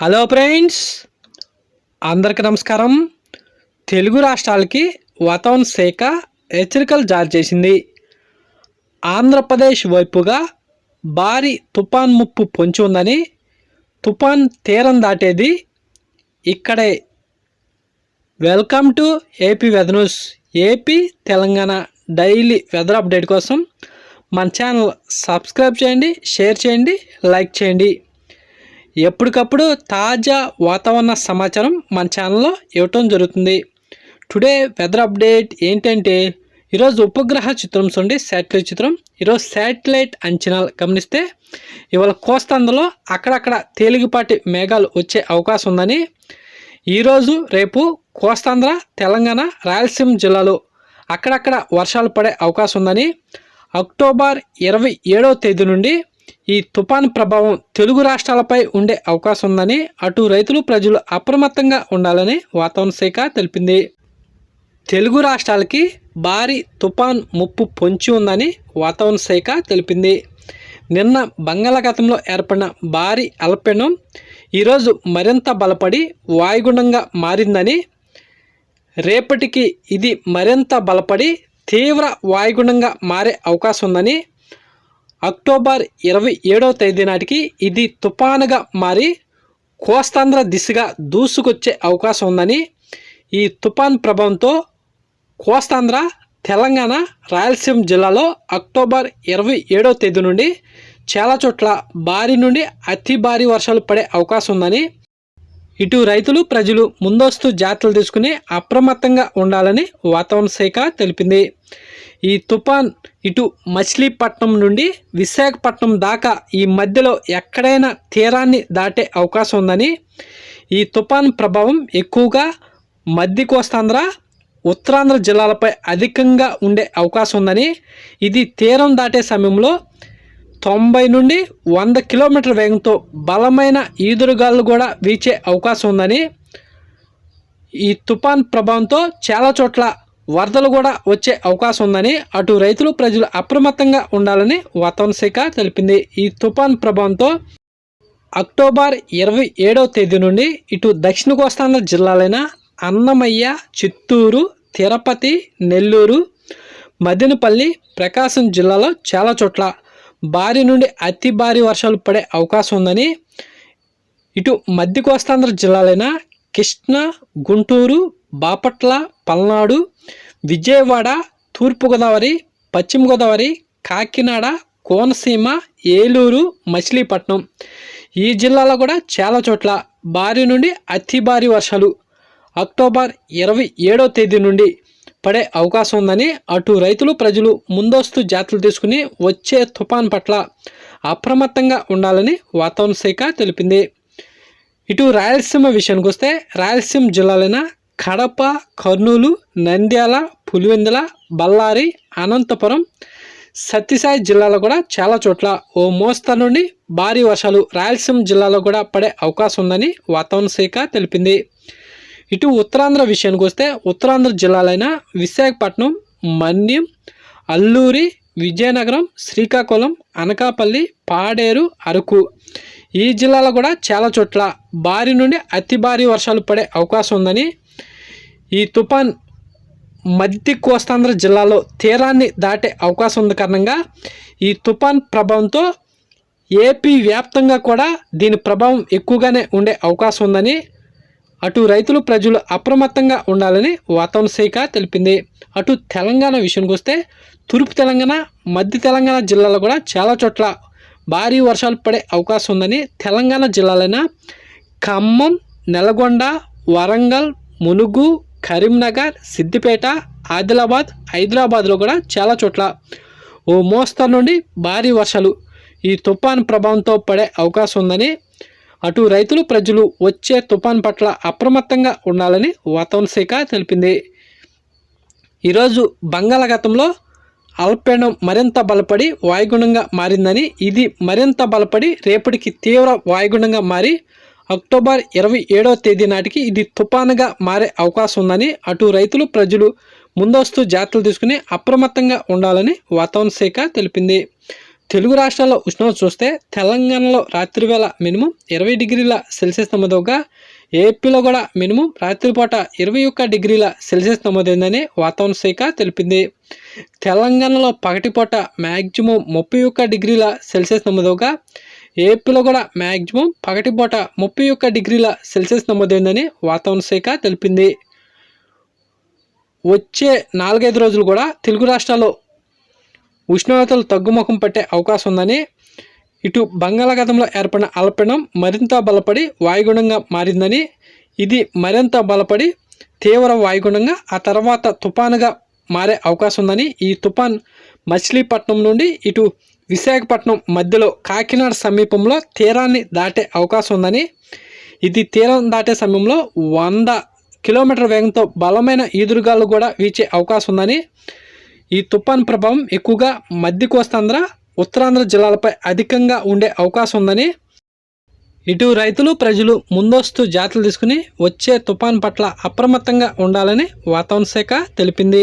Hello friends అందరికీ నమస్కారం. తెలుగు రాష్ట్రాలకి వాతావరణ శాఖ హెచ్చరికలు జారీ చేసింది. ఆంధ్రప్రదేశ్ వైపుగా భారీ తుఫాన్ ముప్పు పొంచి ఉందని తుఫాన్ తీరం దాటేది ఇక్కడే. Welcome to AP weather news AP Telangana daily weather update కోసం మన ఛానల్ సబ్స్క్రైబ్ చేయండి షేర్ చేయండి లైక్ చేయండి. ఎప్పటికప్పుడు తాజా వాతావరణ సమాచారం మన ఛానల్లో ఇవ్వటం జరుగుతుంది. టుడే వెదర్ అప్డేట్ ఏంటంటే ఈరోజు ఉపగ్రహ చిత్రం చూడండి శాటిలైట్ చిత్రం. ఈరోజు శాటిలైట్ అంచనాలు గమనిస్తే ఇవాళ కోస్తాంధ్రలో అక్కడక్కడ తేలికపాటి మేఘాలు వచ్చే అవకాశం ఉందని. ఈరోజు రేపు కోస్తాంధ్ర తెలంగాణ రాయలసీమ జిల్లాలో అక్కడక్కడ వర్షాలు పడే అవకాశం ఉందని. అక్టోబర్ ఇరవై ఏడవ తేదీ నుండి ఈ తుఫాన్ ప్రభావం తెలుగు రాష్ట్రాలపై ఉండే అవకాశం ఉందని అటు రైతులు ప్రజలు అప్రమత్తంగా ఉండాలని వాతావరణ శాఖ తెలిపింది. తెలుగు రాష్ట్రాలకి భారీ తుఫాన్ ముప్పు పొంచి ఉందని వాతావరణ శాఖ తెలిపింది. నిన్న బంగాళాఖాతంలో ఏర్పడిన భారీ అల్పీడనం ఈరోజు మరింత బలపడి వాయుగుండంగా మారిందని రేపటికి ఇది మరింత బలపడి తీవ్ర వాయుగుండంగా మారే అవకాశం ఉందని అక్టోబర్ ఇరవై ఏడవ తేదీ నాటికి ఇది తుఫానుగా మారి కోస్తాంధ్ర దిశగా దూసుకొచ్చే అవకాశం ఉందని ఈ తుఫాన్ ప్రభావంతో కోస్తాంధ్ర తెలంగాణ రాయలసీమ జిల్లాలో అక్టోబర్ ఇరవై ఏడవ తేదీ నుండి చాలా చోట్ల భారీ నుండి అతి భారీ వర్షాలు పడే అవకాశం ఉందని ఇటు రైతులు ప్రజలు ముందస్తు జాగ్రత్తలు తీసుకుని అప్రమత్తంగా ఉండాలని వాతావరణ శాఖ తెలిపింది. ఈ తుఫాన్ ఇటు మచిలీపట్నం నుండి విశాఖపట్నం దాకా ఈ మధ్యలో ఎక్కడైనా తీరాన్ని దాటే అవకాశం ఉందని ఈ తుఫాన్ ప్రభావం ఎక్కువగా మధ్య కోస్తాంధ్ర ఉత్తరాంధ్ర జిల్లాలపై అధికంగా ఉండే అవకాశం ఉందని ఇది తీరం దాటే సమయంలో తొంభై నుండి వంద కిలోమీటర్ వేగంతో బలమైన ఈదురుగాలు కూడా వీచే అవకాశం ఉందని ఈ తుఫాన్ ప్రభావంతో చాలా చోట్ల వరదలు కూడా వచ్చే అవకాశం ఉందని అటు రైతులు ప్రజలు అప్రమత్తంగా ఉండాలని వాతావరణ శాఖ తెలిపింది. ఈ తుఫాన్ ప్రభావంతో అక్టోబర్ ఇరవై ఏడవ తేదీ నుండి ఇటు దక్షిణ కోస్తాంధ్ర జిల్లాలైన అన్నమయ్య చిత్తూరు తిరుపతి నెల్లూరు మదనపల్లి ప్రకాశం జిల్లాలో చాలా చోట్ల భారీ నుండి అతి భారీ వర్షాలు పడే అవకాశం ఉందని ఇటు మధ్య కోస్తాంధ్ర జిల్లాలైన కృష్ణా గుంటూరు బాపట్ల పల్నాడు విజయవాడ తూర్పుగోదావరి పశ్చిమ గోదావరి కాకినాడ కోనసీమ ఏలూరు మచిలీపట్నం. ఈ జిల్లాలో కూడా చాలా చోట్ల భారీ నుండి అతి భారీ వర్షాలు అక్టోబర్ ఇరవై ఏడో తేదీ నుండి పడే అవకాశం ఉందని అటు రైతులు ప్రజలు ముందస్తు జాగ్రత్తలు తీసుకుని వచ్చే తుఫాన్ పట్ల అప్రమత్తంగా ఉండాలని వాతావరణ శాఖ తెలిపింది. ఇటు రాయలసీమ విషయానికి వస్తే రాయలసీమ జిల్లాలైన కడప కర్నూలు నంద్యాల పులివెందుల బళ్ళారి అనంతపురం సత్యసాయి జిల్లాలో కూడా చాలా చోట్ల ఓ మోస్తరు నుండి భారీ వర్షాలు రాయలసీమ జిల్లాలో కూడా పడే అవకాశం ఉందని వాతావరణ శాఖ తెలిపింది. ఇటు ఉత్తరాంధ్ర విషయానికి వస్తే ఉత్తరాంధ్ర జిల్లాలైన విశాఖపట్నం మన్యం అల్లూరి విజయనగరం శ్రీకాకుళం అనకాపల్లి పాడేరు అరకు ఈ జిల్లాలో కూడా చాలా చోట్ల భారీ నుండి అతి భారీ వర్షాలు పడే అవకాశం ఉందని ఈ తుఫాన్ మధ్య కోస్తాంధ్ర జిల్లాలో తీరాన్ని దాటే అవకాశం ఉంది కారణంగా ఈ తుఫాన్ ప్రభావంతో ఏపీ వ్యాప్తంగా కూడా దీని ప్రభావం ఎక్కువగానే ఉండే అవకాశం ఉందని అటు రైతులు ప్రజలు అప్రమత్తంగా ఉండాలని వాతావరణ శాఖ తెలిపింది. అటు తెలంగాణ విషయానికి వస్తే తూర్పు తెలంగాణ మధ్య తెలంగాణ జిల్లాలో కూడా చాలా చోట్ల భారీ వర్షాలు పడే అవకాశం ఉందని తెలంగాణ జిల్లాలైన ఖమ్మం నల్గొండ వరంగల్ మునుగు కరీంనగర్ సిద్దిపేట ఆదిలాబాద్ హైదరాబాద్లో కూడా చాలా చోట్ల ఓ మోస్తరు నుండి భారీ వర్షాలు. ఈ తుఫాన్ ప్రభావంతో పడే అవకాశం ఉందని అటు రైతులు ప్రజలు వచ్చే తుఫాన్ పట్ల అప్రమత్తంగా ఉండాలని వాతావరణ శాఖ తెలిపింది. ఈరోజు బంగాళాఖాతంలో అల్పపీడనం మరింత బలపడి వాయుగుణంగా మారిందని ఇది మరింత బలపడి రేపటికి తీవ్ర వాయుగుణంగా మారి అక్టోబర్ ఇరవై ఏడవ తేదీ నాటికి ఇది తుపానుగా మారే అవకాశం ఉందని అటు రైతులు ప్రజలు ముందస్తు జాగ్రత్తలు తీసుకుని అప్రమత్తంగా ఉండాలని వాతావరణ శాఖ తెలిపింది. తెలుగు రాష్ట్రాల్లో ఉష్ణోగ్రత చూస్తే తెలంగాణలో రాత్రి వేళ మినిమం ఇరవై డిగ్రీల సెల్సియస్ నమోదవగా ఏపీలో కూడా మినిమం రాత్రిపూట ఇరవై ఒక్క డిగ్రీల సెల్సియస్ నమోదైందని వాతావరణ శాఖ తెలిపింది. తెలంగాణలో పగటిపూట మ్యాక్సిమం ముప్పై ఒక్క డిగ్రీల సెల్సియస్ నమోదవగా ఏపీలో కూడా మ్యాక్సిమం పగటిపూట ముప్పై ఒక్క డిగ్రీల సెల్సియస్ నమోదైందని వాతావరణ శాఖ తెలిపింది. వచ్చే నాలుగైదు రోజులు కూడా తెలుగు రాష్ట్రాల్లో ఉష్ణోగ్రతలు తగ్గుముఖం పట్టే అవకాశం ఉందని ఇటు బంగాళాఖాతంలో ఏర్పడిన అల్పపీడనం మరింత బలపడి వాయుగుణంగా మారిందని ఇది మరింత బలపడి తీవ్ర వాయుగుణంగా ఆ తర్వాత తుఫానుగా మారే అవకాశం ఉందని ఈ తుఫాన్ మచిలీపట్నం నుండి ఇటు విశాఖపట్నం మధ్యలో కాకినాడ సమీపంలో తీరాన్ని దాటే అవకాశం ఉందని ఇది తీరం దాటే సమయంలో వంద కిలోమీటర్ వేగంతో బలమైన ఈదురుగాలు కూడా వీచే అవకాశం ఉందని ఈ తుఫాన్ ప్రభావం ఎక్కువగా మధ్య కోస్తాంధ్ర ఉత్తరాంధ్ర జిల్లాలపై అధికంగా ఉండే అవకాశం ఉందని ఇటు రైతులు ప్రజలు ముందస్తు జాతలు తీసుకుని వచ్చే తుఫాన్ పట్ల అప్రమత్తంగా ఉండాలని వాతావరణ శాఖ తెలిపింది.